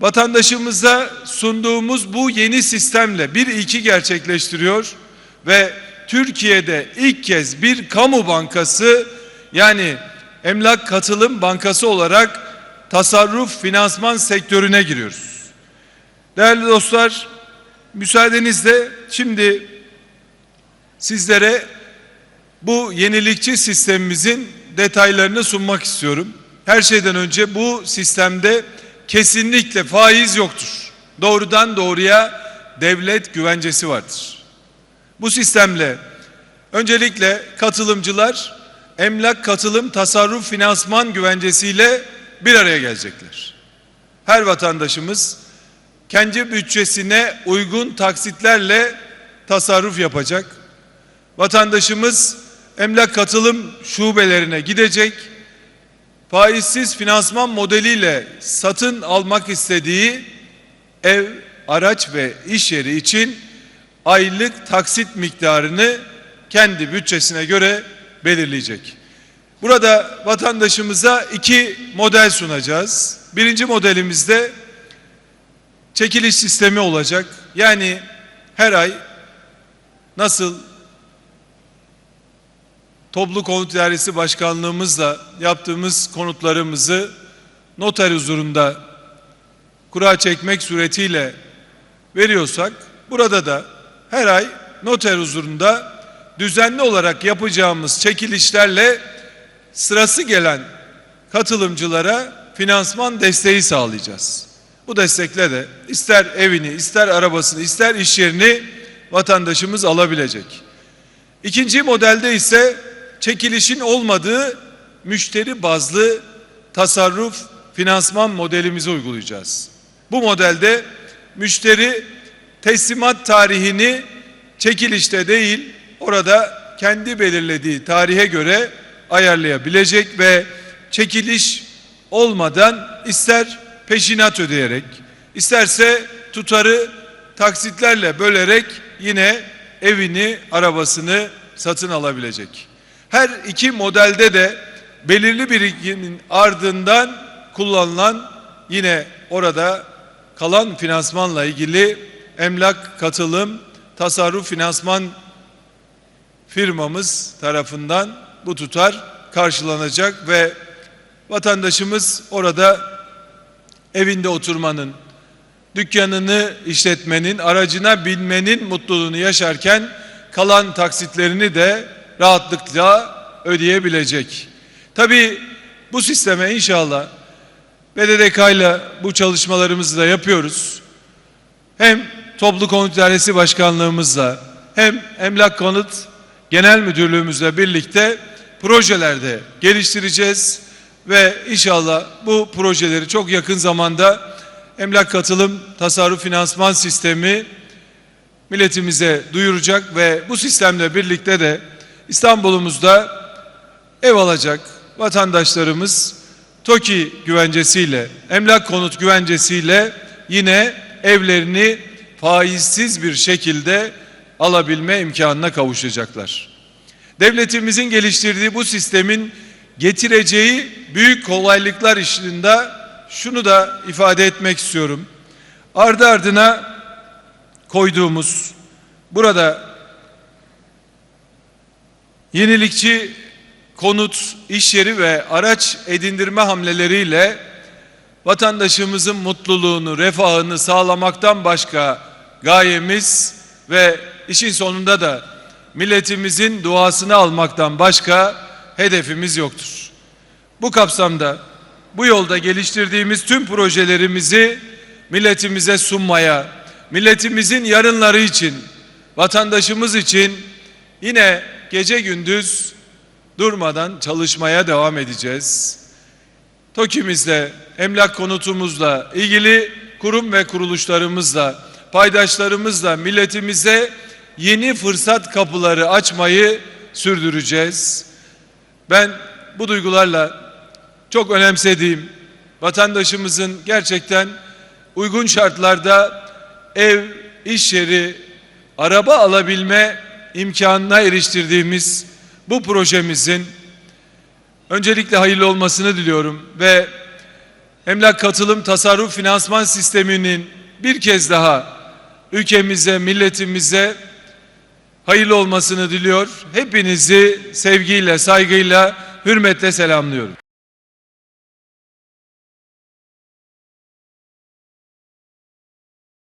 Vatandaşımıza sunduğumuz bu yeni sistemle bir ilki gerçekleştiriyor ve Türkiye'de ilk kez bir kamu bankası yani emlak katılım bankası olarak tasarruf finansman sektörüne giriyoruz. Değerli dostlar, müsaadenizle şimdi sizlere bu yenilikçi sistemimizin detaylarını sunmak istiyorum. Her şeyden önce bu sistemde kesinlikle faiz yoktur. Doğrudan doğruya devlet güvencesi vardır. Bu sistemle öncelikle katılımcılar emlak katılım tasarruf finansman güvencesiyle bir araya gelecekler. Her vatandaşımız kendi bütçesine uygun taksitlerle tasarruf yapacak. Vatandaşımız emlak katılım şubelerine gidecek. Faizsiz finansman modeliyle satın almak istediği ev, araç ve iş yeri için aylık taksit miktarını kendi bütçesine göre belirleyecek. Burada vatandaşımıza iki model sunacağız. Birinci modelimizde çekiliş sistemi olacak. Yani her ay nasıl Toplu Konut İdaresi Başkanlığımızla yaptığımız konutlarımızı noter huzurunda kura çekmek suretiyle veriyorsak burada da her ay noter huzurunda düzenli olarak yapacağımız çekilişlerle sırası gelen katılımcılara finansman desteği sağlayacağız. Bu destekle de ister evini, ister arabasını, ister iş yerini vatandaşımız alabilecek. İkinci modelde ise çekilişin olmadığı müşteri bazlı tasarruf finansman modelimizi uygulayacağız. Bu modelde müşteri teslimat tarihini çekilişte değil orada kendi belirlediği tarihe göre ayarlayabilecek ve çekiliş olmadan ister peşinat ödeyerek isterse tutarı taksitlerle bölerek yine evini, arabasını satın alabilecek. Her iki modelde de belirli birikimin ardından kullanılan yine orada kalan finansmanla ilgili emlak katılım tasarruf finansman firmamız tarafından bu tutar karşılanacak ve vatandaşımız orada evinde oturmanın, dükkanını işletmenin, aracına binmenin mutluluğunu yaşarken kalan taksitlerini de rahatlıkla ödeyebilecek. Tabii bu sisteme inşallah BDDK ile bu çalışmalarımızı da yapıyoruz. Hem Toplu Konut İdaresi Başkanlığımızla hem Emlak Konut Genel Müdürlüğümüzle birlikte projelerde geliştireceğiz ve inşallah bu projeleri çok yakın zamanda emlak katılım tasarruf finansman sistemi milletimize duyuracak ve bu sistemle birlikte de İstanbul'umuzda ev alacak vatandaşlarımız TOKİ güvencesiyle, emlak konut güvencesiyle yine evlerini faizsiz bir şekilde alabilme imkanına kavuşacaklar. Devletimizin geliştirdiği bu sistemin getireceği büyük kolaylıklar işinde şunu da ifade etmek istiyorum. Ardı ardına koyduğumuz burada yenilikçi konut, iş yeri ve araç edindirme hamleleriyle vatandaşımızın mutluluğunu, refahını sağlamaktan başka gayemiz ve işin sonunda da milletimizin duasını almaktan başka hedefimiz yoktur. Bu kapsamda bu yolda geliştirdiğimiz tüm projelerimizi milletimize sunmaya, milletimizin yarınları için, vatandaşımız için yine gece gündüz durmadan çalışmaya devam edeceğiz. TOKİ'mizle, emlak konutumuzla ilgili kurum ve kuruluşlarımızla, paydaşlarımızla milletimize yeni fırsat kapıları açmayı sürdüreceğiz. Ben bu duygularla çok önemsediğim vatandaşımızın gerçekten uygun şartlarda ev, iş yeri, araba alabilme imkanına eriştirdiğimiz bu projemizin öncelikle hayırlı olmasını diliyorum ve emlak katılım tasarruf finansman sisteminin bir kez daha ülkemize, milletimize hayırlı olmasını diliyor. Hepinizi sevgiyle, saygıyla, hürmetle selamlıyorum.